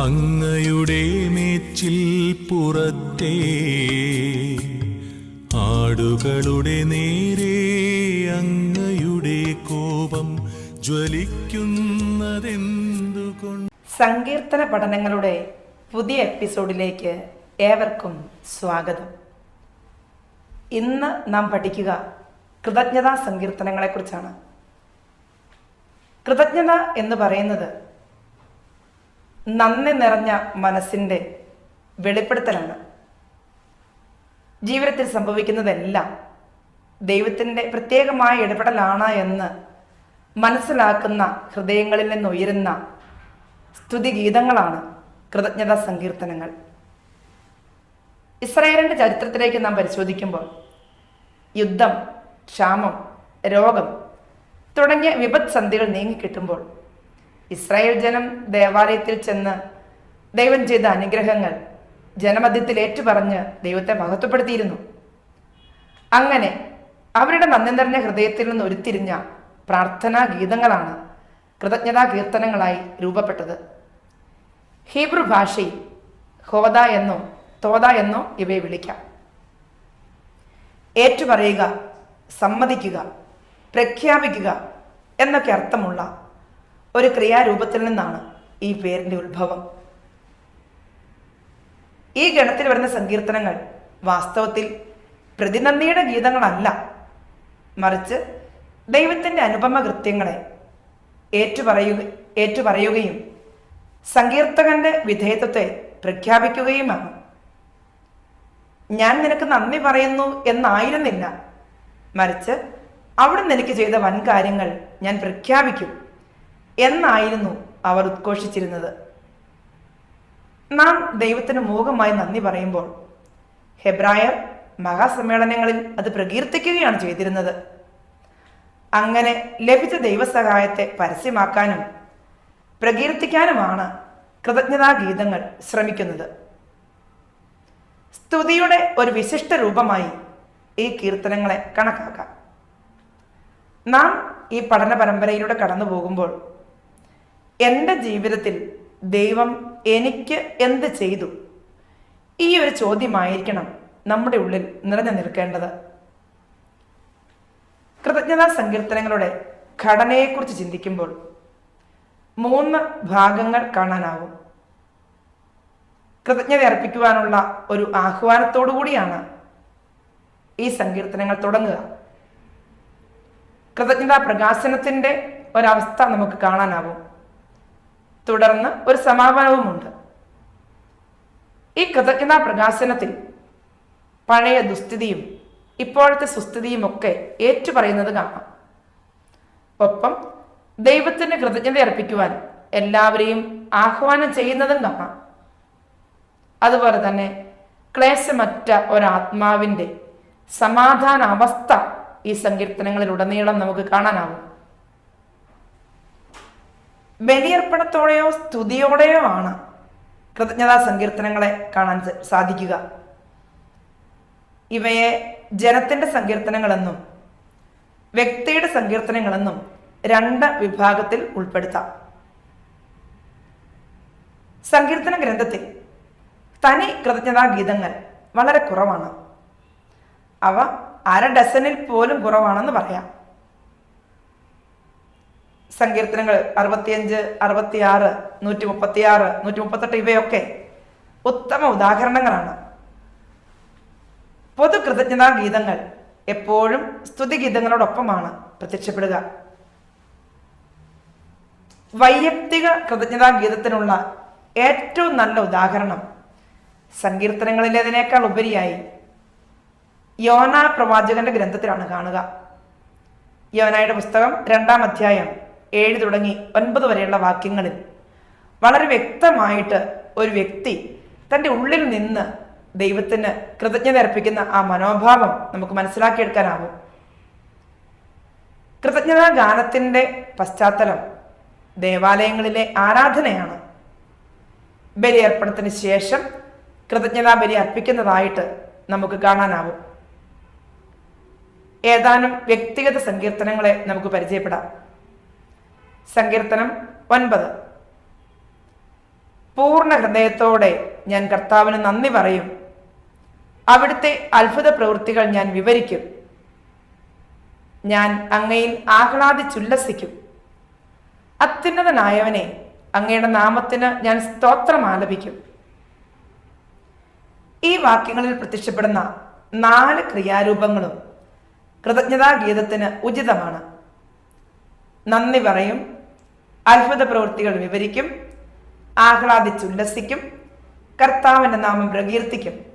അങ്ങയുടെ മേച്ചിൽ പുറത്തെ ആടുകളുടെ നേരെ അങ്ങയുടെ കോപം ജ്വലിക്കുന്നതെന്തുകൊണ്ട്? സങ്കീർത്തന പഠനങ്ങളുടെ പുതിയ എപ്പിസോഡിലേക്ക് ഏവർക്കും സ്വാഗതം. ഇന്ന് നാം പഠിക്കുക കൃതജ്ഞതാ സങ്കീർത്തനങ്ങളെക്കുറിച്ചാണ്. കൃതജ്ഞത എന്ന് പറയുന്നത് നന്ദി നിറഞ്ഞ മനസ്സിന്റെ വെളിപ്പെടുത്തലാണ്. ജീവിതത്തിൽ സംഭവിക്കുന്നതെല്ലാം ദൈവത്തിന്റെ പ്രത്യേകമായ ഇടപെടലാണ് എന്ന് മനസ്സിലാക്കുന്ന ഹൃദയങ്ങളിൽ നിന്ന് ഉയരുന്ന സ്തുതിഗീതങ്ങളാണ് കൃതജ്ഞതാ സങ്കീർത്തനങ്ങൾ. ഇസ്രായേലിന്റെ ചരിത്രത്തിലേക്ക് നാം പരിശോധിക്കുമ്പോൾ യുദ്ധം ക്ഷാമം രോഗം തുടങ്ങിയ വിപത്സന്ധികൾ നീങ്ങിക്കിട്ടുമ്പോൾ ഇസ്രായേൽ ജനം ദേവാലയത്തിൽ ചെന്ന് ദൈവം ചെയ്ത അനുഗ്രഹങ്ങൾ ജനമധ്യത്തിൽ ഏറ്റുപറഞ്ഞ് ദൈവത്തെ മഹത്വപ്പെടുത്തിയിരുന്നു. അങ്ങനെ അവരുടെ നന്ദി നിറഞ്ഞ ഹൃദയത്തിൽ നിന്ന് ഉരുത്തിരിഞ്ഞ പ്രാർത്ഥനാ ഗീതങ്ങളാണ് കൃതജ്ഞതാ കീർത്തനങ്ങളായി രൂപപ്പെട്ടത്. ഹീബ്രു ഭാഷയിൽ ഹോദ എന്നോ തോത എന്നോ ഇവയെ വിളിക്കാം. ഏറ്റുപറയുക സമ്മതിക്കുക പ്രഖ്യാപിക്കുക എന്നൊക്കെ അർത്ഥമുള്ള ഒരു ക്രിയാരൂപത്തിൽ നിന്നാണ് ഈ പേരിന്റെ ഉത്ഭവം. ഈ ഗണത്തിൽ വരുന്ന സങ്കീർത്തനങ്ങൾ വാസ്തവത്തിൽ പ്രതിനന്ദിയുടെ ഗീതങ്ങളല്ല. മറിച്ച് ദൈവത്തിന്റെ അനുപമ കൃത്യങ്ങളെ ഏറ്റുപറയുക ഏറ്റുപറയുകയും സങ്കീർത്തകന്റെ വിധേയത്വത്തെ പ്രഖ്യാപിക്കുകയുമാണ്. ഞാൻ നിനക്ക് നന്ദി പറയുന്നു എന്നായിരുന്നില്ല. മറിച്ച് അവിടുന്ന് എനിക്ക് ചെയ്ത വൻ കാര്യങ്ങൾ ഞാൻ പ്രഖ്യാപിക്കും. എന്നായിരുന്നു അവർ ഉദ്ഘോഷിച്ചിരുന്നത്. നാം ദൈവത്തിന് മോഹമായി നന്ദി പറയുമ്പോൾ ഹെബ്രായർ മഹാസമ്മേളനങ്ങളിൽ അത് പ്രകീർത്തിക്കുകയാണ് ചെയ്തിരുന്നത്. അങ്ങനെ ലഭിച്ച ദൈവസഹായത്തെ പരസ്യമാക്കാനും പ്രകീർത്തിക്കാനുമാണ് കൃതജ്ഞതാ ഗീതങ്ങൾ ശ്രമിക്കുന്നത്. സ്തുതിയുടെ ഒരു വിശിഷ്ട രൂപമായി ഈ കീർത്തനങ്ങളെ കണക്കാക്കാം. നാം ഈ പഠന പരമ്പരയിലൂടെ കടന്നു പോകുമ്പോൾ എന്റെ ജീവിതത്തിൽ ദൈവം എനിക്ക് എന്ത് ചെയ്തു? ഈ ഒരു ചോദ്യമായിരിക്കണം നമ്മുടെ ഉള്ളിൽ നിറഞ്ഞു നിൽക്കേണ്ടത്. കൃതജ്ഞതാ സങ്കീർത്തനങ്ങളുടെ ഘടനയെക്കുറിച്ച് ചിന്തിക്കുമ്പോൾ മൂന്ന് ഭാഗങ്ങൾ കാണാനാവും. കൃതജ്ഞത അർപ്പിക്കുവാനുള്ള ഒരു ആഹ്വാനത്തോടു കൂടിയാണ് ഈ സങ്കീർത്തനങ്ങൾ തുടങ്ങുക. കൃതജ്ഞതാ പ്രകാശനത്തിന്റെ ഒരവസ്ഥ നമുക്ക് കാണാനാവും. തുടർന്ന് ഒരു സമാപനവുമുണ്ട്. ഈ കൃതജ്ഞതാ പ്രകാശനത്തിൽ പഴയ ദുസ്ഥിതിയും ഇപ്പോഴത്തെ സുസ്ഥിതിയും ഒക്കെ ഏറ്റുപറയുന്നത് കാണാം. ഒപ്പം ദൈവത്തിന് കൃതജ്ഞത അർപ്പിക്കുവാൻ എല്ലാവരെയും ആഹ്വാനം ചെയ്യുന്നതും കാണാം. അതുപോലെ തന്നെ ക്ലേശമറ്റ ഒരാത്മാവിന്റെ സമാധാന അവസ്ഥ ഈ സങ്കീർത്തനങ്ങളിലുടനീളം നമുക്ക് കാണാനാവും. ബലിയർപ്പണത്തോടെയോ സ്തുതിയോടെയോ ആണ് കൃതജ്ഞതാ സങ്കീർത്തനങ്ങളെ കാണാൻ സാധിക്കുക. ഇവയെ ജനത്തിന്റെ സങ്കീർത്തനങ്ങളെന്നും വ്യക്തിയുടെ സങ്കീർത്തനങ്ങളെന്നും രണ്ട് വിഭാഗത്തിൽ ഉൾപ്പെടുത്താം. സങ്കീർത്തന ഗ്രന്ഥത്തിൽ തനി കൃതജ്ഞതാ ഗീതങ്ങൾ വളരെ കുറവാണ്. അവ അര ഡസനിൽ പോലും കുറവാണെന്ന് പറയാം. സങ്കീർത്തനങ്ങൾ അറുപത്തിയഞ്ച് അറുപത്തിയാറ് നൂറ്റി മുപ്പത്തിയാറ് നൂറ്റി മുപ്പത്തെട്ട് ഇവയൊക്കെ ഉത്തമ ഉദാഹരണങ്ങളാണ്. പൊതു കൃതജ്ഞതാ ഗീതങ്ങൾ എപ്പോഴും സ്തുതി ഗീതങ്ങളോടൊപ്പമാണ് പ്രത്യക്ഷപ്പെടുക. വൈയക്തിക കൃതജ്ഞതാ ഗീതത്തിനുള്ള ഏറ്റവും നല്ല ഉദാഹരണം സങ്കീർത്തനങ്ങളിലേതിനേക്കാൾ ഉപരിയായി യോന പ്രവാചകന്റെ ഗ്രന്ഥത്തിലാണ് കാണുക. യോനായുടെ പുസ്തകം രണ്ടാം അധ്യായം ഏഴ് തുടങ്ങി ഒൻപത് വരെയുള്ള വാക്യങ്ങളിൽ. വളരെ വ്യക്തമായിട്ട് ഒരു വ്യക്തി തന്റെ ഉള്ളിൽ നിന്ന് ദൈവത്തിന് കൃതജ്ഞത അർപ്പിക്കുന്ന ആ മനോഭാവം നമുക്ക് മനസ്സിലാക്കിയെടുക്കാനാവും. കൃതജ്ഞതാ ഗാനത്തിന്റെ പശ്ചാത്തലം ദേവാലയങ്ങളിലെ ആരാധനയാണ്. ബലിയർപ്പണത്തിന് ശേഷം കൃതജ്ഞതാ ബലി അർപ്പിക്കുന്നതായിട്ട് നമുക്ക് കാണാനാവും. ഏതാനും വ്യക്തിഗത സങ്കീർത്തനങ്ങളെ നമുക്ക് പരിചയപ്പെടാം. സങ്കീർത്തനം ഒൻപത്. പൂർണ ഹൃദയത്തോടെ ഞാൻ കർത്താവിന് നന്ദി പറയും. അവിടുത്തെ അത്ഭുത പ്രവൃത്തികൾ ഞാൻ വിവരിക്കും. ഞാൻ അങ്ങയിൽ ആഹ്ലാദിച്ചുല്ലസിക്കും അത്യുന്നതനായവനെ അങ്ങയുടെ നാമത്തിന് ഞാൻ സ്തോത്രം ആലപിക്കും. ഈ വാക്യങ്ങളിൽ പ്രത്യക്ഷപ്പെടുന്ന നാല് ക്രിയാരൂപങ്ങളും കൃതജ്ഞതാഗീതത്തിന് ഉചിതമാണ്. നന്ദി പറയും. അത്ഭുത പ്രവൃത്തികൾ വിവരിക്കും ആഹ്ലാദിച്ചുല്ലസിക്കും കർത്താവിന്റെ നാമം പ്രകീർത്തിക്കും.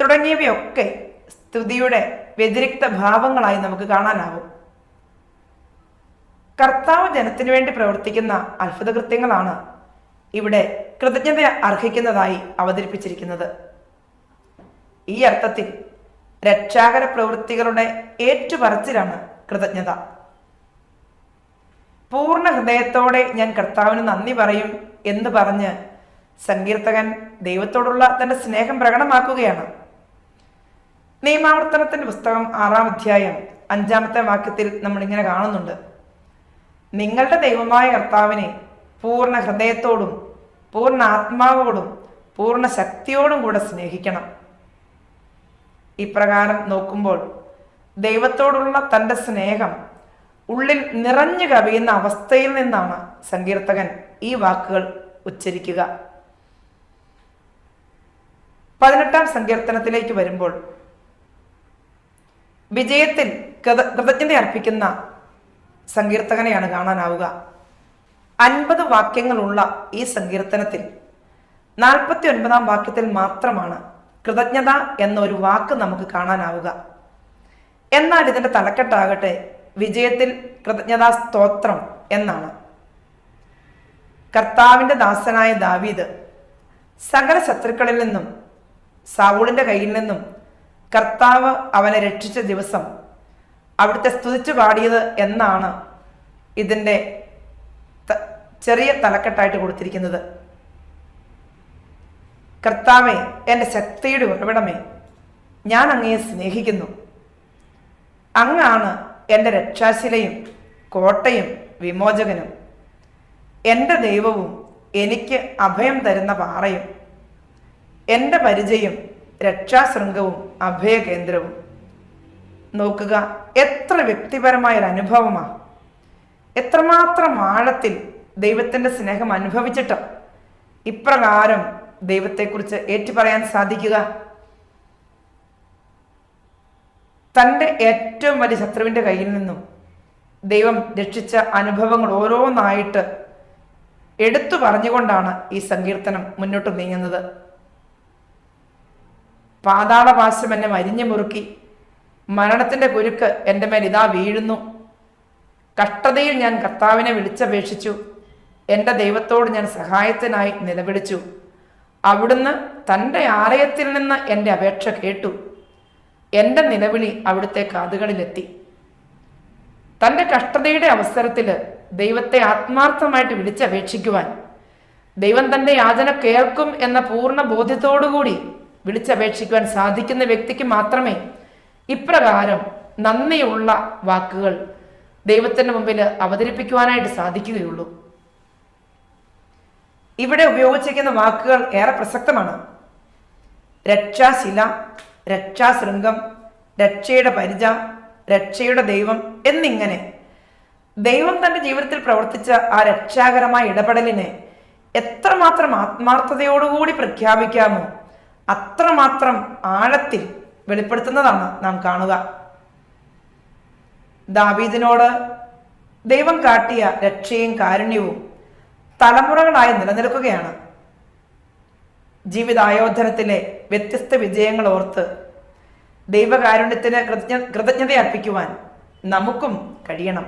തുടങ്ങിയവയൊക്കെ സ്തുതിയുടെ വ്യതിരിക്ത ഭാവങ്ങളായി നമുക്ക് കാണാനാവും. കർത്താവ് ജനത്തിനു വേണ്ടി പ്രവർത്തിക്കുന്ന അത്ഭുത കൃത്യങ്ങളാണ് ഇവിടെ കൃതജ്ഞത അർഹിക്കുന്നതായി അവതരിപ്പിച്ചിരിക്കുന്നത്. ഈ അർത്ഥത്തിൽ രക്ഷാകര പ്രവൃത്തികളുടെ ഏറ്റുപറച്ചിലാണ് കൃതജ്ഞത. പൂർണ ഹൃദയത്തോടെ ഞാൻ കർത്താവിന് നന്ദി പറയും എന്ന് പറഞ്ഞ് സങ്കീർത്തകൻ ദൈവത്തോടുള്ള തന്റെ സ്നേഹം പ്രകടമാക്കുകയാണ്. നിയമാവർത്തനത്തിന്റെ പുസ്തകം ആറാം അധ്യായം അഞ്ചാമത്തെ വാക്യത്തിൽ നമ്മൾ ഇങ്ങനെ കാണുന്നുണ്ട്. നിങ്ങളുടെ ദൈവമായ കർത്താവിനെ പൂർണ ഹൃദയത്തോടും പൂർണ ആത്മാവോടും പൂർണ ശക്തിയോടും കൂടെ സ്നേഹിക്കണം. ഇപ്രകാരം നോക്കുമ്പോൾ ദൈവത്തോടുള്ള തന്റെ സ്നേഹം ഉള്ളിൽ നിറഞ്ഞു കവിയുന്ന അവസ്ഥയിൽ നിന്നാണ് സങ്കീർത്തകൻ ഈ വാക്കുകൾ ഉച്ചരിക്കുക. പതിനെട്ടാം സങ്കീർത്തനത്തിലേക്ക് വരുമ്പോൾ വിജയത്തിൽ കൃത കൃതജ്ഞത അർപ്പിക്കുന്ന സങ്കീർത്തകനെയാണ് കാണാനാവുക. അൻപത് വാക്യങ്ങളുള്ള ഈ സങ്കീർത്തനത്തിൽ നാൽപ്പത്തി ഒൻപതാം വാക്യത്തിൽ മാത്രമാണ് കൃതജ്ഞത എന്നൊരു വാക്ക് നമുക്ക് കാണാനാവുക. എന്നാൽ ഇതിന്റെ തലക്കെട്ടാകട്ടെ വിജയത്തിൽ കൃതജ്ഞതാ സ്തോത്രം എന്നാണ്. കർത്താവിന്റെ ദാസനായ ദാവീദ് സകല ശത്രുക്കളിൽ നിന്നും സാവൂളിന്റെ കയ്യിൽ നിന്നും കർത്താവ് അവനെ രക്ഷിച്ച ദിവസം അവിടുത്തെ സ്തുതിച്ചു പാടിയത് എന്നാണ് ഇതിന്റെ ചെറിയ തലക്കെട്ടായിട്ട് കൊടുത്തിരിക്കുന്നത്. കർത്താവെ എന്റെ ശക്തിയുടെ ഉറവിടമേ ഞാൻ അങ്ങയെ സ്നേഹിക്കുന്നു. അങ്ങാണ് എന്റെ രക്ഷാശിലയും കോട്ടയും വിമോചകനും. എന്റെ ദൈവവും എനിക്ക് അഭയം തരുന്ന പാറയും. എന്റെ പരിചയം രക്ഷാശൃംഗവും അഭയകേന്ദ്രവും. നോക്കുക എത്ര വ്യക്തിപരമായൊരു അനുഭവമാണ് എത്രമാത്രം ആഴത്തിൽ ദൈവത്തിന്റെ സ്നേഹം അനുഭവിച്ചിട്ട് ഇപ്രകാരം ദൈവത്തെക്കുറിച്ച് ഏറ്റുപറയാൻ സാധിക്കുക. തന്റെ ഏറ്റവും വലിയ ശത്രുവിന്റെ കയ്യിൽ നിന്നും ദൈവം രക്ഷിച്ച അനുഭവങ്ങൾ ഓരോന്നായിട്ട് എടുത്തു പറഞ്ഞുകൊണ്ടാണ് ഈ സങ്കീർത്തനം മുന്നോട്ട് നീങ്ങുന്നത്. പാതാളപാശം എന്നെ മരിഞ്ഞു മുറുക്കി. മരണത്തിന്റെ കുരുക്ക് എന്റെ മേൽ ഇതാ വീഴുന്നു. കഷ്ടതയിൽ ഞാൻ കർത്താവിനെ വിളിച്ചപേക്ഷിച്ചു. എന്റെ ദൈവത്തോട് ഞാൻ സഹായത്തിനായി നിലവിളിച്ചു. അവിടുന്ന് തന്റെ ആലയത്തിൽ നിന്ന് എന്റെ അപേക്ഷ കേട്ടു. എന്റെ നിലവിളി അവിടുത്തെ കാതുകളിലെത്തി. തന്റെ കഷ്ടതയുടെ അവസരത്തിൽ ദൈവത്തെ ആത്മാർത്ഥമായിട്ട് വിളിച്ചപേക്ഷിക്കുവാൻ ദൈവം തന്റെ യാചന കേൾക്കും എന്ന പൂർണ ബോധ്യത്തോടുകൂടി വിളിച്ചപേക്ഷിക്കുവാൻ സാധിക്കുന്ന വ്യക്തിക്ക് മാത്രമേ ഇപ്രകാരം നന്ദിയുള്ള വാക്കുകൾ ദൈവത്തിന്റെ മുമ്പിൽ അവതരിപ്പിക്കുവാനായിട്ട് സാധിക്കുകയുള്ളൂ. ഇവിടെ ഉപയോഗിച്ചിരിക്കുന്ന വാക്കുകൾ ഏറെ പ്രസക്തമാണ്. രക്ഷാശില രക്ഷാശൃംഗം രക്ഷയുടെ പരിച രക്ഷയുടെ ദൈവം എന്നിങ്ങനെ. ദൈവം തന്റെ ജീവിതത്തിൽ പ്രവർത്തിച്ച ആ രക്ഷാകരമായ ഇടപെടലിനെ എത്രമാത്രം ആത്മാർത്ഥതയോടുകൂടി പ്രഖ്യാപിക്കാമോ അത്രമാത്രം ആഴത്തിൽ വെളിപ്പെടുത്തുന്നതാണ് നാം കാണുക. ദാവീദിനോട് ദൈവം കാട്ടിയ രക്ഷയും കാരുണ്യവും തലമുറകളായി നിലനിൽക്കുകയാണ്. ജീവിതായോധനത്തിലെ വ്യത്യസ്ത വിജയങ്ങൾ ഓർത്ത് ദൈവകാരുണ്യത്തിന് കൃതജ്ഞ കൃതജ്ഞത അർപ്പിക്കുവാൻ നമുക്കും കഴിയണം.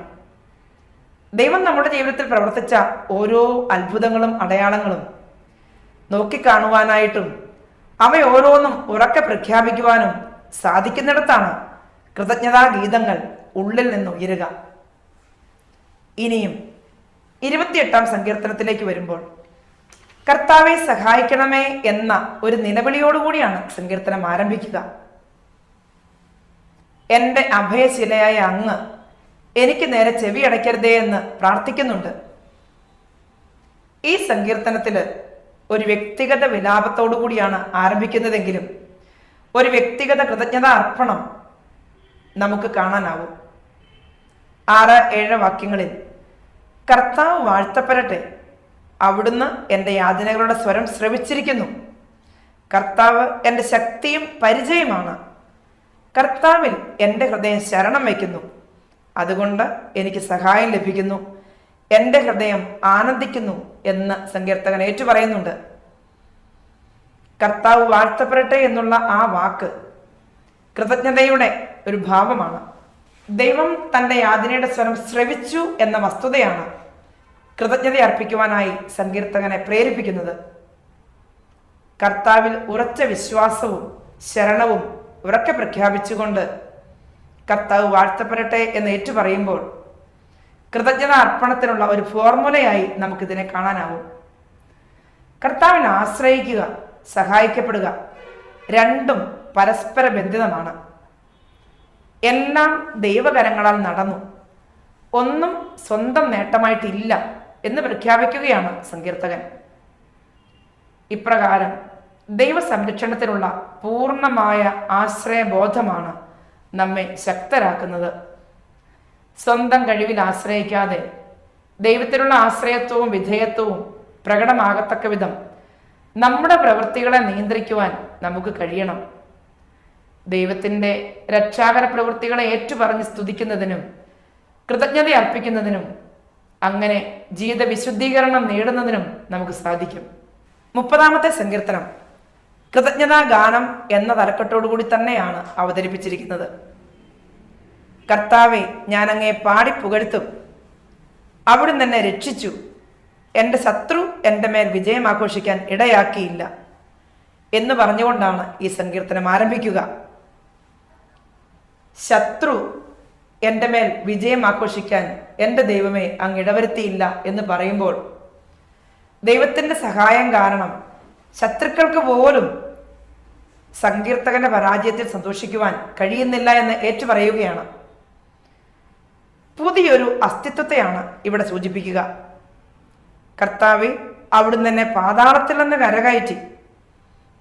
ദൈവം നമ്മുടെ ജീവിതത്തിൽ പ്രവർത്തിച്ച ഓരോ അത്ഭുതങ്ങളും അടയാളങ്ങളും നോക്കിക്കാണുവാനായിട്ടും അവ ഓരോന്നും ഉറക്കെ പ്രഖ്യാപിക്കുവാനും സാധിക്കുന്നിടത്താണ് കൃതജ്ഞതാ ഗീതങ്ങൾ ഉള്ളിൽ നിന്ന് ഉയരുക ഇനിയും ഇരുപത്തിയെട്ടാം സങ്കീർത്തനത്തിലേക്ക് വരുമ്പോൾ കർത്താവെ സഹായിക്കണമേ എന്ന ഒരു നിലവിളിയോടുകൂടിയാണ് സങ്കീർത്തനം ആരംഭിക്കുക. എന്റെ അഭയശിലയായ അങ്ങ് എനിക്ക് നേരെ ചെവി അടയ്ക്കരുതേ എന്ന് പ്രാർത്ഥിക്കുന്നുണ്ട്. ഈ സങ്കീർത്തനത്തിൽ ഒരു വ്യക്തിഗത വിലാപത്തോടു കൂടിയാണ് ആരംഭിക്കുന്നതെങ്കിലും ഒരു വ്യക്തിഗത കൃതജ്ഞത അർപ്പണം നമുക്ക് കാണാനാവും. ആറ് ഏഴ് വാക്യങ്ങളിൽ കർത്താവ് വാഴ്ത്തപ്പെടട്ടെ അവിടുന്ന് എന്റെ യാതനകളുടെ സ്വരം ശ്രവിച്ചിരിക്കുന്നു. കർത്താവ് എന്റെ ശക്തിയും പരിചയമാണ് കർത്താവിൽ എന്റെ ഹൃദയം ശരണം വയ്ക്കുന്നു. അതുകൊണ്ട് എനിക്ക് സഹായം ലഭിക്കുന്നു. എന്റെ ഹൃദയം ആനന്ദിക്കുന്നു എന്ന് സങ്കീർത്തകൻ ഏറ്റുപറയുന്നുണ്ട്. കർത്താവ് വാഴ്ത്തപ്പെടട്ടെ എന്നുള്ള ആ വാക്ക് കൃതജ്ഞതയുടെ ഒരു ഭാവമാണ്. ദൈവം തന്റെ യാതനയുടെ സ്വരം ശ്രവിച്ചു എന്ന വസ്തുതയാണ്. കൃതജ്ഞത അർപ്പിക്കുവാനായി സങ്കീർത്തകനെ പ്രേരിപ്പിക്കുന്നത് കർത്താവിൽ ഉറച്ച വിശ്വാസവും ശരണവും ഉറക്കെ പ്രഖ്യാപിച്ചുകൊണ്ട് കർത്താവ് വാഴ്ത്തപ്പെടട്ടെ എന്ന് ഏറ്റുപറയുമ്പോൾ കൃതജ്ഞത അർപ്പണത്തിനുള്ള ഒരു ഫോർമുലയായി നമുക്കിതിനെ കാണാനാവും. കർത്താവിനെ ആശ്രയിക്കുക സഹായിക്കപ്പെടുക രണ്ടും പരസ്പര ബന്ധിതമാണ്. എല്ലാം ദൈവകരങ്ങളാൽ നടന്നു. ഒന്നും സ്വന്തം നേട്ടമായിട്ടില്ല. എന്ന് പ്രഖ്യാപിക്കുകയാണ് സങ്കീർത്തകൻ. ഇപ്രകാരം ദൈവ സംരക്ഷണത്തിലുള്ള പൂർണമായ ആശ്രയബോധമാണ് നമ്മെ ശക്തരാക്കുന്നത്. സ്വന്തം കഴിവിൽ ആശ്രയിക്കാതെ ദൈവത്തിലുള്ള ആശ്രയത്വവും വിധേയത്വവും പ്രകടമാകത്തക്ക വിധം നമ്മുടെ പ്രവൃത്തികളെ നിയന്ത്രിക്കുവാൻ നമുക്ക് കഴിയണം. ദൈവത്തിന്റെ രക്ഷാകര പ്രവൃത്തികളെ ഏറ്റുപറഞ്ഞ് സ്തുതിക്കുന്നതിനും കൃതജ്ഞത അർപ്പിക്കുന്നതിനും അങ്ങനെ ജീവിത വിശുദ്ധീകരണം നേടുന്നതിനും നമുക്ക് സാധിക്കും. മുപ്പതാമത്തെ സങ്കീർത്തനം. കൃതജ്ഞതാ ഗാനം എന്ന തലക്കെട്ടോടുകൂടി തന്നെയാണ് അവതരിപ്പിച്ചിരിക്കുന്നത്. കർത്താവെ ഞാൻ അങ്ങേ പാടി പുകഴ്ത്തും. അവിടുന്ന് എന്നെ രക്ഷിച്ചു. എന്റെ ശത്രു എന്റെ മേൽ വിജയം ആഘോഷിക്കാൻ ഇടയാക്കിയില്ല എന്ന് പറഞ്ഞുകൊണ്ടാണ് ഈ സങ്കീർത്തനം ആരംഭിക്കുക. ശത്രു എന്റെ മേൽ വിജയം ആഘോഷിക്കാൻ എന്റെ ദൈവമേ അങ്ങ് ഇടവരുത്തിയില്ല എന്ന് പറയുമ്പോൾ ദൈവത്തിന്റെ സഹായം കാരണം ശത്രുക്കൾക്ക് പോലും സങ്കീർത്തകന്റെ പരാജയത്തിൽ സന്തോഷിക്കുവാൻ കഴിയുന്നില്ല എന്ന് ഏറ്റുപറയുകയാണ്. പുതിയൊരു അസ്തിത്വത്തെയാണ് ഇവിടെ സൂചിപ്പിക്കുക. കർത്താവ് അവിടുന്ന് എന്നെ പാതാളത്തിൽ നിന്ന് കരകയറ്റി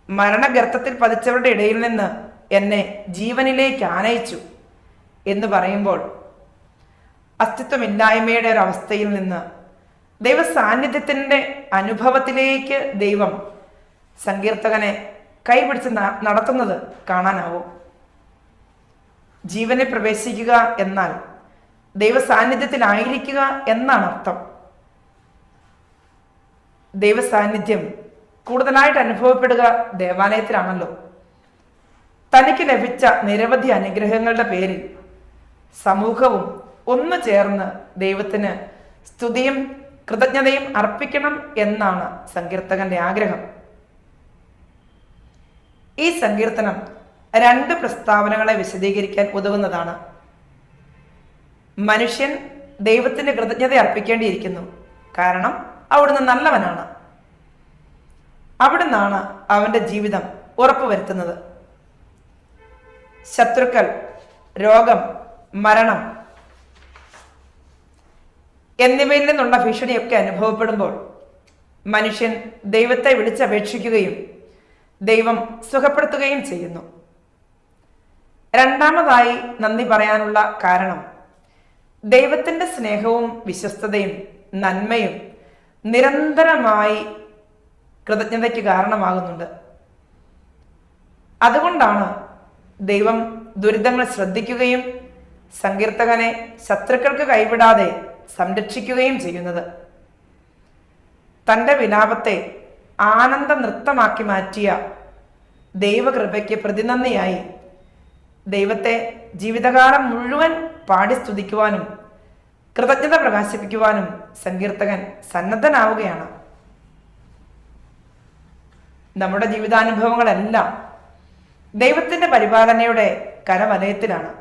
മരണഗർത്തത്തിൽ പതിച്ചവരുടെ ഇടയിൽ നിന്ന് എന്നെ ജീവനിലേക്ക് ആനയിച്ചു. എന്ന് പറയുമ്പോൾ അസ്തിത്വമില്ലായ്മയുടെ ഒരു അവസ്ഥയിൽ നിന്ന് ദൈവ സാന്നിധ്യത്തിന്റെ അനുഭവത്തിലേക്ക് ദൈവം സങ്കീർത്തകനെ കൈപിടിച്ച് നടത്തുന്നത് കാണാനാവും. ജീവനെ പ്രവേശിക്കുക എന്നാൽ ദൈവ സാന്നിധ്യത്തിലായിരിക്കുക എന്നാണ് അർത്ഥം. ദൈവ സാന്നിധ്യം കൂടുതലായിട്ട് അനുഭവപ്പെടുക ദേവാലയത്തിലാണല്ലോ. തനിക്ക് ലഭിച്ച നിരവധി അനുഗ്രഹങ്ങളുടെ പേരിൽ സമൂഹവും ഒന്നു ചേർന്ന് ദൈവത്തിന് സ്തുതിയും കൃതജ്ഞതയും അർപ്പിക്കണം എന്നാണ് സങ്കീർത്തകന്റെ ആഗ്രഹം. ഈ സങ്കീർത്തനം രണ്ട് പ്രസ്താവനകളെ വിശദീകരിക്കാൻ ഉതകുന്നതാണ്. മനുഷ്യൻ ദൈവത്തിന് കൃതജ്ഞത അർപ്പിക്കേണ്ടിയിരിക്കുന്നു. കാരണം അവിടുന്ന് നല്ലവനാണ്. അവിടുന്നാണ് അവന്റെ ജീവിതം ഉറപ്പുവരുത്തുന്നത്. ശത്രുക്കൾ രോഗം മരണം എന്നിവയിൽ നിന്നുള്ള ഭീഷണിയൊക്കെ അനുഭവപ്പെടുമ്പോൾ മനുഷ്യൻ ദൈവത്തെ വിളിച്ചപേക്ഷിക്കുകയും ദൈവം സുഖപ്പെടുത്തുകയും ചെയ്യുന്നു. രണ്ടാമതായി നന്ദി പറയാനുള്ള കാരണം ദൈവത്തിന്റെ സ്നേഹവും വിശ്വസ്തതയും നന്മയും നിരന്തരമായി കൃതജ്ഞതയ്ക്ക് കാരണമാകുന്നുണ്ട്. അതുകൊണ്ടാണ് ദൈവം ദുരിതങ്ങൾ ശ്രദ്ധിക്കുകയും സങ്കീർത്തകനെ ശത്രുക്കൾക്ക് കൈവിടാതെ സംരക്ഷിക്കുകയും ചെയ്യുന്നത്. തന്റെ വിലാപത്തെ ആനന്ദ നൃത്തമാക്കി മാറ്റിയ ദൈവകൃപയ്ക്ക് പ്രതിനന്ദിയായി. ദൈവത്തെ ജീവിതകാലം മുഴുവൻ പാടി സ്തുതിക്കുവാനും കൃതജ്ഞത പ്രകാശിപ്പിക്കുവാനും സങ്കീർത്തകൻ സന്നദ്ധനാവുകയാണ്. നമ്മുടെ ജീവിതാനുഭവങ്ങളെല്ലാം ദൈവത്തിന്റെ പരിപാലനയുടെ കരവലയത്തിലാണ്.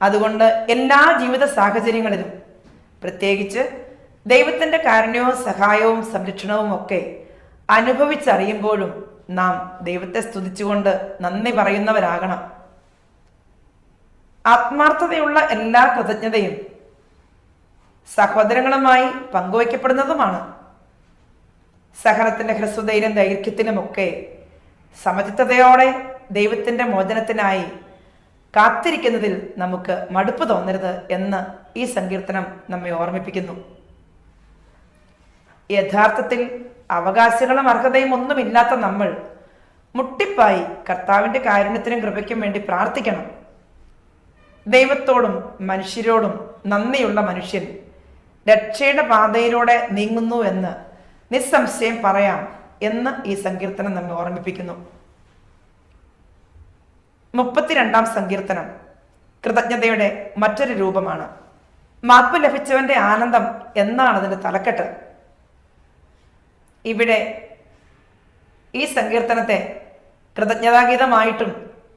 അതുകൊണ്ട് എല്ലാ ജീവിത സാഹചര്യങ്ങളിലും പ്രത്യേകിച്ച് ദൈവത്തിന്റെ കാരുണ്യവും സഹായവും സംരക്ഷണവും ഒക്കെ അനുഭവിച്ചറിയുമ്പോഴും നാം ദൈവത്തെ സ്തുതിച്ചുകൊണ്ട് നന്ദി പറയുന്നവരാകണം. ആത്മാർത്ഥതയുള്ള എല്ലാ കൃതജ്ഞതയും സഹോദരങ്ങളുമായി പങ്കുവയ്ക്കപ്പെടുന്നതുമാണ്. സഹനത്തിന്റെ ഹ്രസ്വതയിലും ദൈർഘ്യത്തിനുമൊക്കെ സമചിത്തതയോടെ ദൈവത്തിന്റെ മോചനത്തിനായി കാത്തിരിക്കുന്നതിൽ നമുക്ക് മടുപ്പ് തോന്നരുത് എന്ന് ഈ സങ്കീർത്തനം നമ്മെ ഓർമ്മിപ്പിക്കുന്നു. യഥാർത്ഥത്തിൽ അവകാശങ്ങളും അർഹതയും ഒന്നുമില്ലാത്ത നമ്മൾ മുട്ടിപ്പായി കർത്താവിന്റെ കാരുണ്യത്തിനും കൃപയ്ക്കും വേണ്ടി പ്രാർത്ഥിക്കണം. ദൈവത്തോടും മനുഷ്യരോടും നന്ദിയുള്ള മനുഷ്യൻ രക്ഷയുടെ പാതയിലൂടെ നീങ്ങുന്നു എന്ന് നിസ്സംശയം പറയാം എന്ന് ഈ സങ്കീർത്തനം നമ്മെ ഓർമ്മിപ്പിക്കുന്നു. മുപ്പത്തിരണ്ടാം സങ്കീർത്തനം കൃതജ്ഞതയുടെ മറ്റൊരു രൂപമാണ്. മാപ്പ് ലഭിച്ചവന്റെ ആനന്ദം എന്നാണ് അതിന്റെ തലക്കെട്ട്. ഇവിടെ ഈ സങ്കീർത്തനത്തെ കൃതജ്ഞതാഗീതമായിട്ടും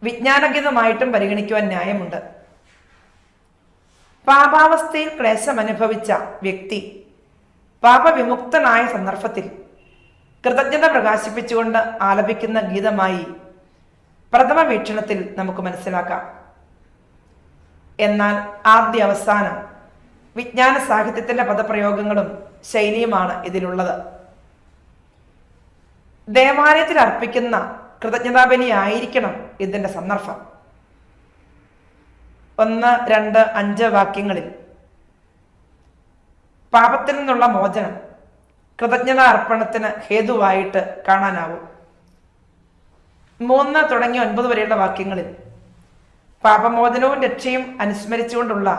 വിജ്ഞാനഗീതമായിട്ടും പരിഗണിക്കുവാൻ ന്യായമുണ്ട്. പാപാവസ്ഥയിൽ ക്ലേശം അനുഭവിച്ച വ്യക്തി പാപവിമുക്തനായ സന്ദർഭത്തിൽ കൃതജ്ഞത പ്രകാശിപ്പിച്ചുകൊണ്ട് ആലപിക്കുന്ന ഗീതമായി പ്രഥമ വീക്ഷണത്തിൽ നമുക്ക് മനസ്സിലാക്കാം. എന്നാൽ ആദ്യ അവസാനം വിജ്ഞാന സാഹിത്യത്തിന്റെ പദപ്രയോഗങ്ങളും ശൈലിയുമാണ് ഇതിലുള്ളത്. ദേവാലയത്തിൽ അർപ്പിക്കുന്ന കൃതജ്ഞതാബലി ആയിരിക്കണം ഇതിന്റെ സന്ദർഭം. ഒന്ന് രണ്ട് അഞ്ച് വാക്യങ്ങളിൽ പാപത്തിൽ നിന്നുള്ള മോചനം കൃതജ്ഞതാ അർപ്പണത്തിന് ഹേതുവായിട്ട് കാണാനാവും. മൂന്ന് തുടങ്ങി ഒൻപത് വരെയുള്ള വാക്യങ്ങളിൽ പാപമോചനവും രക്ഷയും അനുസ്മരിച്ചുകൊണ്ടുള്ള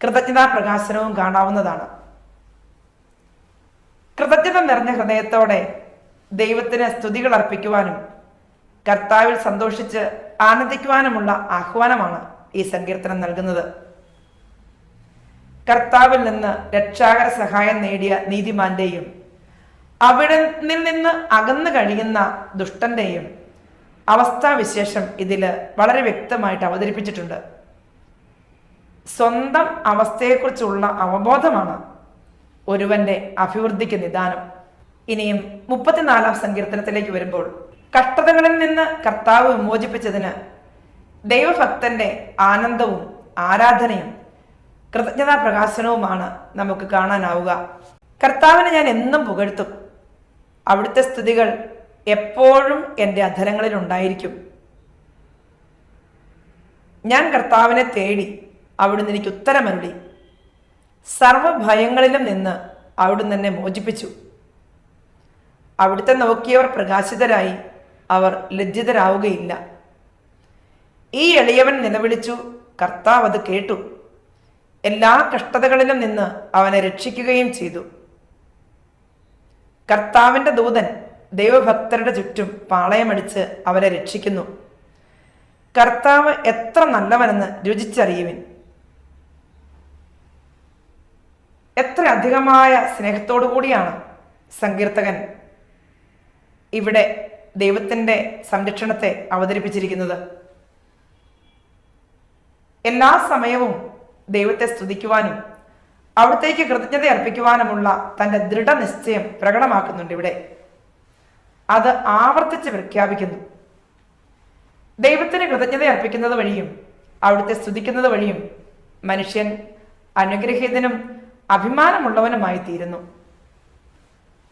കൃതജ്ഞതാ പ്രകാശനവും കാണാവുന്നതാണ്. കൃതജ്ഞത നിറഞ്ഞ ഹൃദയത്തോടെ ദൈവത്തിന് സ്തുതികൾ അർപ്പിക്കുവാനും കർത്താവിൽ സന്തോഷിച്ച് ആനന്ദിക്കുവാനുമുള്ള ആഹ്വാനമാണ് ഈ സങ്കീർത്തനം നൽകുന്നത്. കർത്താവിൽ നിന്ന് രക്ഷാകര സഹായം നേടിയ നീതിമാന്റെയും അവിടെ നിന്ന് അകന്നു കഴിയുന്ന ദുഷ്ടന്റെയും അവസ്ഥാവിശേഷം ഇതിൽ വളരെ വ്യക്തമായിട്ട് അവതരിപ്പിച്ചിട്ടുണ്ട്. സ്വന്തം അവസ്ഥയെക്കുറിച്ചുള്ള അവബോധമാണ് ഒരുവന്റെ അഭിവൃദ്ധിക്ക് നിദാനം. ഇനിയും മുപ്പത്തിനാലാം സങ്കീർത്തനത്തിലേക്ക് വരുമ്പോൾ കഷ്ടതകളിൽ നിന്ന് കർത്താവ് വിമോചിപ്പിച്ചതിന് ദൈവഭക്തന്റെ ആനന്ദവും ആരാധനയും കൃതജ്ഞതാ പ്രകാശനവുമാണ് നമുക്ക് കാണാനാവുക. കർത്താവിനെ ഞാൻ എന്നും പുകഴ്ത്തും. അവിടുത്തെ സ്തുതികൾ എപ്പോഴും എന്റെ അധരങ്ങളിൽ ഉണ്ടായിരിക്കും ഞാൻ കർത്താവിനെ തേടി അവിടുന്ന് എനിക്ക് ഉത്തരമരുളി. സർവഭയങ്ങളിലും നിന്ന് അവിടുന്ന് എന്നെ മോചിപ്പിച്ചു. അവിടുത്തെ നോക്കിയവർ പ്രകാശിതരായി അവർ ലജ്ജിതരാവുകയില്ല. ഈ എളിയവൻ നിലവിളിച്ചു കർത്താവ് അത് കേട്ടു. എല്ലാ കഷ്ടതകളിലും നിന്ന് അവനെ രക്ഷിക്കുകയും ചെയ്തു. കർത്താവിന്റെ ദൂതൻ ദൈവഭക്തരുടെ ചുറ്റും പാളയമടിച്ച് അവരെ രക്ഷിക്കുന്നു. കർത്താവ് എത്ര നല്ലവനെന്ന് രുചിച്ചറിയുവിൻ. എത്ര അധികമായ സ്നേഹത്തോടു കൂടിയാണ് സങ്കീർത്തകൻ ഇവിടെ ദൈവത്തിന്റെ സംരക്ഷണത്തെ അവതരിപ്പിച്ചിരിക്കുന്നത്. എല്ലാ സമയവും ദൈവത്തെ സ്തുതിക്കുവാനും അവിടത്തേക്ക് കൃതജ്ഞത അർപ്പിക്കുവാനുമുള്ള തന്റെ ദൃഢനിശ്ചയം പ്രകടമാക്കുന്നുണ്ട് ഇവിടെ. അത് ആവർത്തിച്ച് പ്രഖ്യാപിക്കുന്നു. ദൈവത്തിന് കൃതജ്ഞത അർപ്പിക്കുന്നത് വഴിയും അവിടുത്തെ സ്തുതിക്കുന്നത് വഴിയും മനുഷ്യൻ അനുഗ്രഹീതനും അഭിമാനമുള്ളവനുമായി തീരുന്നു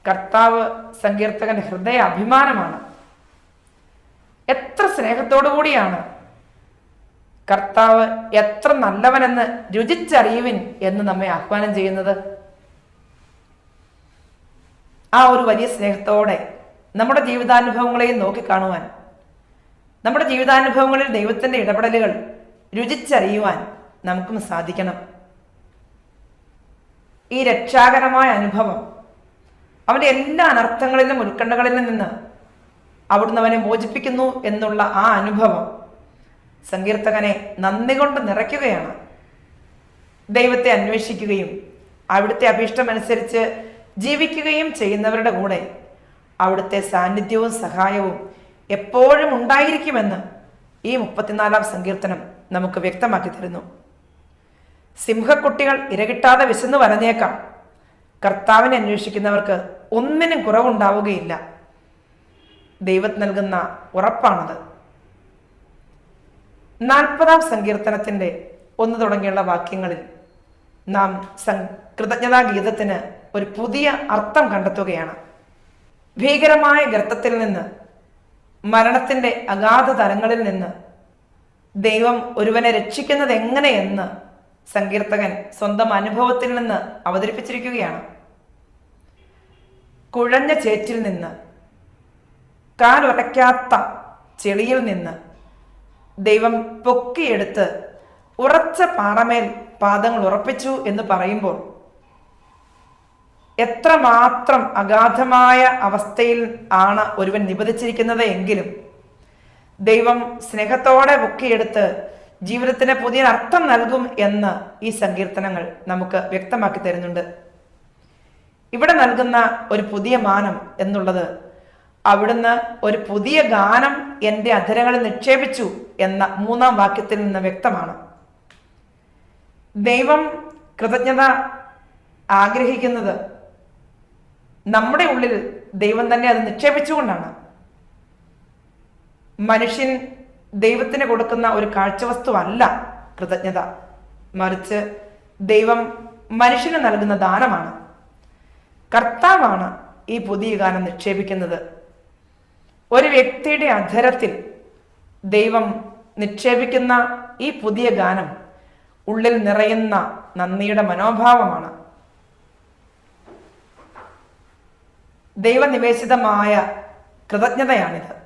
കർത്താവ് സങ്കീർത്തകൻ ഹൃദയ അഭിമാനമാണ്. എത്ര സ്നേഹത്തോടു കൂടിയാണ് കർത്താവ് എത്ര നല്ലവനെന്ന് രുചിച്ചറിയുവിൻ എന്ന് നമ്മെ ആഹ്വാനം ചെയ്യുന്നത്. ആ ഒരു വലിയ സ്നേഹത്തോടെ നമ്മുടെ ജീവിതാനുഭവങ്ങളെയും നോക്കിക്കാണുവാൻ നമ്മുടെ ജീവിതാനുഭവങ്ങളിൽ ദൈവത്തിന്റെ ഇടപെടലുകൾ രുചിച്ചറിയുവാൻ നമുക്കും സാധിക്കണം. ഈ രക്ഷാകരമായ അനുഭവം അവന്റെ എല്ലാ അനർത്ഥങ്ങളിലും ഉത്കണ്ഠകളിലും നിന്ന് അവിടുന്ന് അവനെ മോചിപ്പിക്കുന്നു എന്നുള്ള ആ അനുഭവം സങ്കീർത്തകനെ നന്ദി കൊണ്ട് നിറയ്ക്കുകയാണ്. ദൈവത്തെ അന്വേഷിക്കുകയും അവിടുത്തെ അഭീഷ്ടമനുസരിച്ച് ജീവിക്കുകയും ചെയ്യുന്നവരുടെ കൂടെ അവിടുത്തെ സാന്നിധ്യവും സഹായവും എപ്പോഴും ഉണ്ടായിരിക്കുമെന്ന് ഈ മുപ്പത്തിനാലാം സങ്കീർത്തനം നമുക്ക് വ്യക്തമാക്കി തരുന്നു. സിംഹക്കുട്ടികൾ ഇരകിട്ടാതെ വിശന്നു വരഞ്ഞേക്കാം. കർത്താവിനെ അന്വേഷിക്കുന്നവർക്ക് ഒന്നിനും കുറവുണ്ടാവുകയില്ല. ദൈവം നൽകുന്ന ഉറപ്പാണത്. നാൽപ്പതാം സങ്കീർത്തനത്തിന്റെ ഒന്ന് തുടങ്ങിയുള്ള വാക്യങ്ങളിൽ നാം കൃതജ്ഞതാ ഗീതത്തിന് ഒരു പുതിയ അർത്ഥം കണ്ടെത്തുകയാണ്. ഭീകരമായ ഗർത്തത്തിൽ നിന്ന് മരണത്തിന്റെ അഗാധ തലങ്ങളിൽ നിന്ന് ദൈവം ഒരുവനെ രക്ഷിക്കുന്നത് എങ്ങനെയെന്ന് സങ്കീർത്തകൻ സ്വന്തം അനുഭവത്തിൽ നിന്ന് അവതരിപ്പിച്ചിരിക്കുകയാണ്. കുഴഞ്ഞ ചേറ്റിൽ നിന്ന് കാലുറയ്ക്കാത്ത ചെളിയിൽ നിന്ന് ദൈവം പൊക്കിയെടുത്ത് ഉറച്ച പാറമേൽ പാദങ്ങൾ ഉറപ്പിച്ചു എന്ന് പറയുമ്പോൾ എത്രമാത്രം അഗാധമായ അവസ്ഥയിൽ ആണ് ഒരുവൻ നിബന്ധിച്ചിരിക്കുന്നത് എങ്കിലും ദൈവം സ്നേഹത്തോടെ പൊക്കിയെടുത്ത് ജീവിതത്തിന് പുതിയ അർത്ഥം നൽകും എന്ന് ഈ സങ്കീർത്തനങ്ങൾ നമുക്ക് വ്യക്തമാക്കി തരുന്നുണ്ട്. ഇവിടെ നൽകുന്ന ഒരു പുതിയ മാനം എന്നുള്ളത് അവിടുന്ന് ഒരു പുതിയ ഗാനം എന്റെ അധരങ്ങളിൽ നിക്ഷേപിച്ചു എന്ന മൂന്നാം വാക്യത്തിൽ നിന്ന് വ്യക്തമാണ്. ദൈവം കൃതജ്ഞത ആഗ്രഹിക്കുന്നത് നമ്മുടെ ഉള്ളിൽ ദൈവം തന്നെ അത് നിക്ഷേപിച്ചുകൊണ്ടാണ്. മനുഷ്യൻ ദൈവത്തിന് കൊടുക്കുന്ന ഒരു കാഴ്ചവസ്തു അല്ല കൃതജ്ഞത. മറിച്ച് ദൈവം മനുഷ്യന് നൽകുന്ന ദാനമാണ്. കർത്താവാണ് ഈ പുതിയ ഗാനം നിക്ഷേപിക്കുന്നത്. ഒരു വ്യക്തിയുടെ അധരത്തിൽ ദൈവം നിക്ഷേപിക്കുന്ന ഈ പുതിയ ഗാനം ഉള്ളിൽ നിറയുന്ന നന്ദിയുടെ മനോഭാവമാണ്. ദൈവനിവേശിതമായ കൃതജ്ഞതയാണിത്.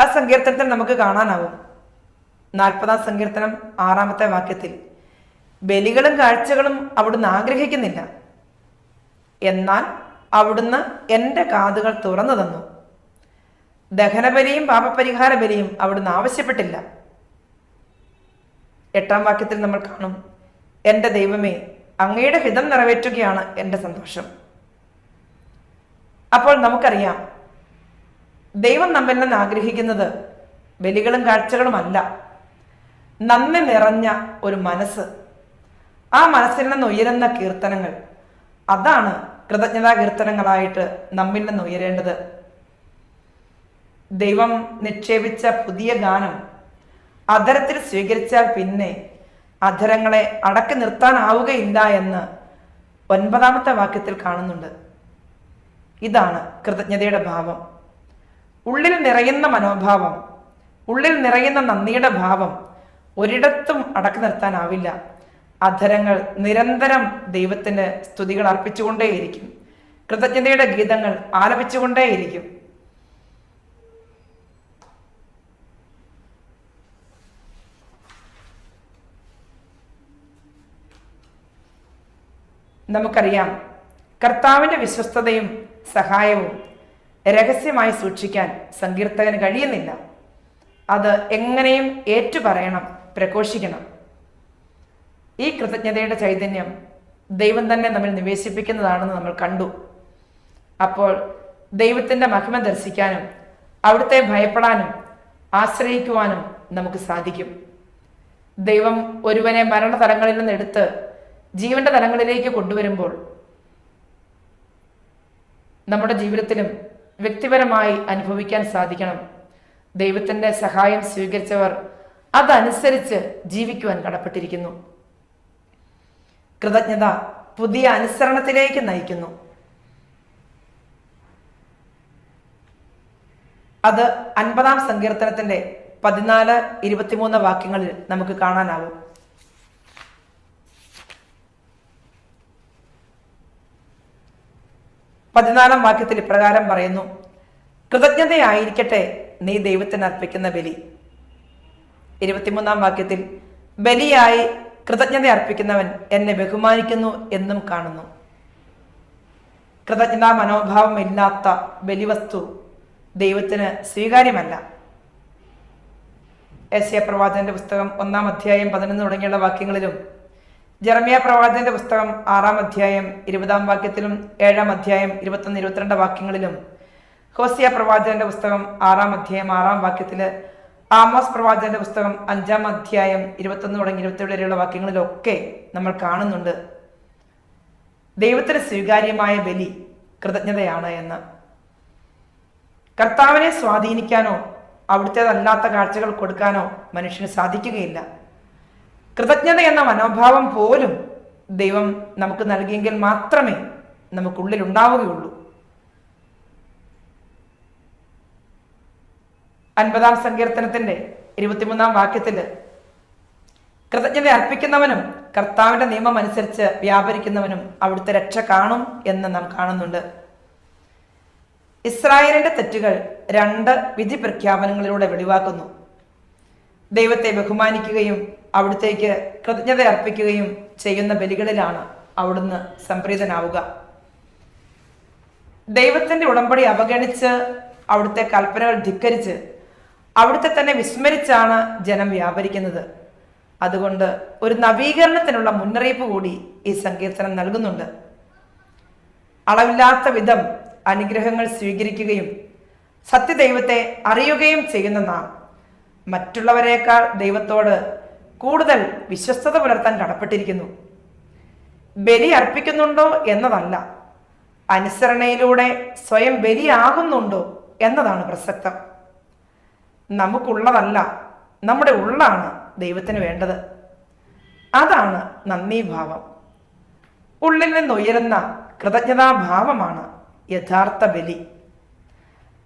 ആ സങ്കീർത്തനത്തിൽ നമുക്ക് കാണാനാവും. നാൽപ്പതാം സങ്കീർത്തനം ആറാമത്തെ വാക്യത്തിൽ ബലികളും കാഴ്ചകളും അവിടുന്ന് ആഗ്രഹിക്കുന്നില്ല. എന്നാൽ അവിടുന്ന് എന്റെ കാതുകൾ തുറന്നു തന്നു. ദഹനബലിയും പാപപരിഹാര ബലിയും അവിടുന്ന് ആവശ്യപ്പെട്ടില്ല. എട്ടാം വാക്യത്തിൽ നമ്മൾ കാണും എന്റെ ദൈവമേ അങ്ങയുടെ ഹിതം നിറവേറ്റുകയാണ് എന്റെ സന്തോഷം. അപ്പോൾ നമുക്കറിയാം. ദൈവം നമ്മിൽ നിന്ന് ആഗ്രഹിക്കുന്നത് ബലികളും കാഴ്ചകളുമല്ല. നന്മ നിറഞ്ഞ ഒരു മനസ്സ്. ആ മനസ്സിൽ നിന്ന് ഉയരുന്ന കീർത്തനങ്ങൾ. അതാണ് കൃതജ്ഞതാ കീർത്തനങ്ങളായിട്ട് നമ്മിൽ നിന്ന് ഉയരേണ്ടത്. ദൈവം നിക്ഷേപിച്ച പുതിയ ഗാനം അധരത്തിൽ സ്വീകരിച്ചാൽ പിന്നെ അധരങ്ങളെ അടക്കി നിർത്താനാവുകയില്ല എന്ന് ഒൻപതാമത്തെ വാക്യത്തിൽ കാണുന്നുണ്ട്. ഇതാണ് കൃതജ്ഞതയുടെ ഭാവം. ഉള്ളിൽ നിറയുന്ന മനോഭാവം ഉള്ളിൽ നിറയുന്ന നന്ദിയുടെ ഭാവം ഒരിടത്തും അടക്കി നിർത്താനാവില്ല. അധരങ്ങൾ നിരന്തരം ദൈവത്തിന് സ്തുതികൾ അർപ്പിച്ചുകൊണ്ടേയിരിക്കും. കൃതജ്ഞതയുടെ ഗീതങ്ങൾ ആലപിച്ചുകൊണ്ടേയിരിക്കും. നമുക്കറിയാം കർത്താവിന്റെ വിശ്വസ്തതയും സഹായവും രഹസ്യമായി സൂക്ഷിക്കാൻ സങ്കീർത്തകന് കഴിയുന്നില്ല. അത് എങ്ങനെയും ഏറ്റുപറയണം പ്രഘോഷിക്കണം. ഈ കൃതജ്ഞതയുടെ ചൈതന്യം ദൈവം തന്നെ നമ്മിൽ നിവേശിപ്പിക്കുന്നതാണെന്ന് നമ്മൾ കണ്ടു. അപ്പോൾ ദൈവത്തിന്റെ മഹിമ ദർശിക്കാനും അവിടുത്തെ ഭയപ്പെടാനും ആശ്രയിക്കുവാനും നമുക്ക് സാധിക്കും. ദൈവം ഒരുവനെ മരണതലങ്ങളിൽ നിന്ന് എടുത്ത് ജീവന്റെ തലങ്ങളിലേക്ക് കൊണ്ടുവരുമ്പോൾ നമ്മുടെ ജീവിതത്തിലും വ്യക്തിപരമായി അനുഭവിക്കാൻ സാധിക്കണം. ദൈവത്തിന്റെ സഹായം സ്വീകരിച്ചവർ അതനുസരിച്ച് ജീവിക്കുവാൻ കടപ്പെട്ടിരിക്കുന്നു. കൃതജ്ഞത പുതിയ അനുസരണത്തിലേക്ക് നയിക്കുന്നു. അത് അൻപതാം സങ്കീർത്തനത്തിന്റെ പതിനാല് ഇരുപത്തിമൂന്ന് വാക്യങ്ങളിൽ നമുക്ക് കാണാനാവും പതിനാലാം വാക്യത്തിൽ ഇപ്രകാരം പറയുന്നു കൃതജ്ഞതയായിരിക്കട്ടെ നീ ദൈവത്തിന് അർപ്പിക്കുന്ന ബലി. ഇരുപത്തിമൂന്നാം വാക്യത്തിൽ ബലിയായി കൃതജ്ഞത അർപ്പിക്കുന്നവൻ എന്നെ ബഹുമാനിക്കുന്നു എന്നും കാണുന്നു. കൃതജ്ഞതാ മനോഭാവം ഇല്ലാത്ത ബലിവസ്തു ദൈവത്തിന് സ്വീകാര്യമല്ല. എസ് എ പ്രവാചകന്റെ പുസ്തകം ഒന്നാം അധ്യായം പതിനൊന്ന് തുടങ്ങിയുള്ള വാക്യങ്ങളിലും ജെറമിയ പ്രവാചകന്റെ പുസ്തകം ആറാം അധ്യായം ഇരുപതാം വാക്യത്തിലും ഏഴാം അധ്യായം ഇരുപത്തൊന്ന് ഇരുപത്തിരണ്ട് വാക്യങ്ങളിലും ഹോസിയ പ്രവാചകന്റെ പുസ്തകം ആറാം അധ്യായം ആറാം വാക്യത്തിൽ ആമോസ് പ്രവാചകന്റെ പുസ്തകം അഞ്ചാം അധ്യായം ഇരുപത്തൊന്ന് തുടങ്ങി ഇരുപത്തിയേഴ് വരെയുള്ള വാക്യങ്ങളിലൊക്കെ നമ്മൾ കാണുന്നുണ്ട്. ദൈവത്തിന് സ്വീകാര്യമായ ബലി കൃതജ്ഞതയാണ് എന്ന്. കർത്താവിനെ സ്വാധീനിക്കാനോ അവിടുത്തേതല്ലാത്ത കാഴ്ചകൾ കൊടുക്കാനോ മനുഷ്യന് സാധിക്കുകയില്ല. കൃതജ്ഞത എന്ന മനോഭാവം പോലും ദൈവം നമുക്ക് നൽകിയെങ്കിൽ മാത്രമേ നമുക്കുള്ളിൽ ഉണ്ടാവുകയുള്ളൂ. അൻപതാം സങ്കീർത്തനത്തിന്റെ ഇരുപത്തിമൂന്നാം വാക്യത്തിൽ കൃതജ്ഞത അർപ്പിക്കുന്നവനും കർത്താവിന്റെ നിയമം അനുസരിച്ച് വ്യാപരിക്കുന്നവനും അവിടുത്തെ രക്ഷ കാണും എന്ന് നാം കാണുന്നുണ്ട്. ഇസ്രായേലിന്റെ തെറ്റുകൾ രണ്ട് വിധി പ്രഖ്യാപനങ്ങളിലൂടെ വെളിവാക്കുന്നു. ദൈവത്തെ ബഹുമാനിക്കുകയും അവിടുത്തേക്ക് കൃതജ്ഞത അർപ്പിക്കുകയും ചെയ്യുന്ന ബലികളിലാണ് അവിടുന്ന് സംപ്രീതനാവുക. ദൈവത്തിന്റെ ഉടമ്പടി അവഗണിച്ച് അവിടുത്തെ കൽപ്പനകൾ ധിക്കരിച്ച് അവിടുത്തെ തന്നെ വിസ്മരിച്ചാണ് ജനം വ്യാപരിക്കുന്നത്. അതുകൊണ്ട് ഒരു നവീകരണത്തിനുള്ള മുന്നറിയിപ്പ് കൂടി ഈ സങ്കീർത്തനം നൽകുന്നുണ്ട്. അളവില്ലാത്ത വിധം അനുഗ്രഹങ്ങൾ സ്വീകരിക്കുകയും സത്യദൈവത്തെ അറിയുകയും ചെയ്യുന്ന നാം മറ്റുള്ളവരെക്കാൾ ദൈവത്തോട് കൂടുതൽ വിശ്വസ്തത പുലർത്താൻ കടപ്പെട്ടിരിക്കുന്നു. ബലി അർപ്പിക്കുന്നുണ്ടോ എന്നതല്ല. അനുസരണയിലൂടെ സ്വയം ബലിയാകുന്നുണ്ടോ എന്നതാണ് പ്രസക്തം. നമുക്കുള്ളതല്ല നമ്മുടെ ഉള്ളാണ് ദൈവത്തിന് വേണ്ടത്. അതാണ് നന്ദിഭാവം ഉള്ളിൽ നിന്നുയരുന്ന കൃതജ്ഞതാഭാവമാണ് യഥാർത്ഥ ബലി.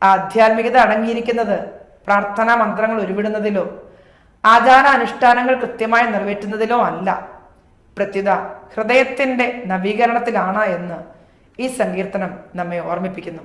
ആധ്യാത്മികത അടങ്ങിയിരിക്കുന്നത് പ്രാർത്ഥനാ മന്ത്രങ്ങൾ ഉരുവിടുന്നതിലോ ആചാരാനുഷ്ഠാനങ്ങൾ കൃത്യമായി നിറവേറ്റുന്നതിലോ അല്ല. പ്രത്യുത ഹൃദയത്തിന്റെ നവീകരണത്തിലാണ് എന്ന് ഈ സങ്കീർത്തനം നമ്മെ ഓർമ്മിപ്പിക്കുന്നു.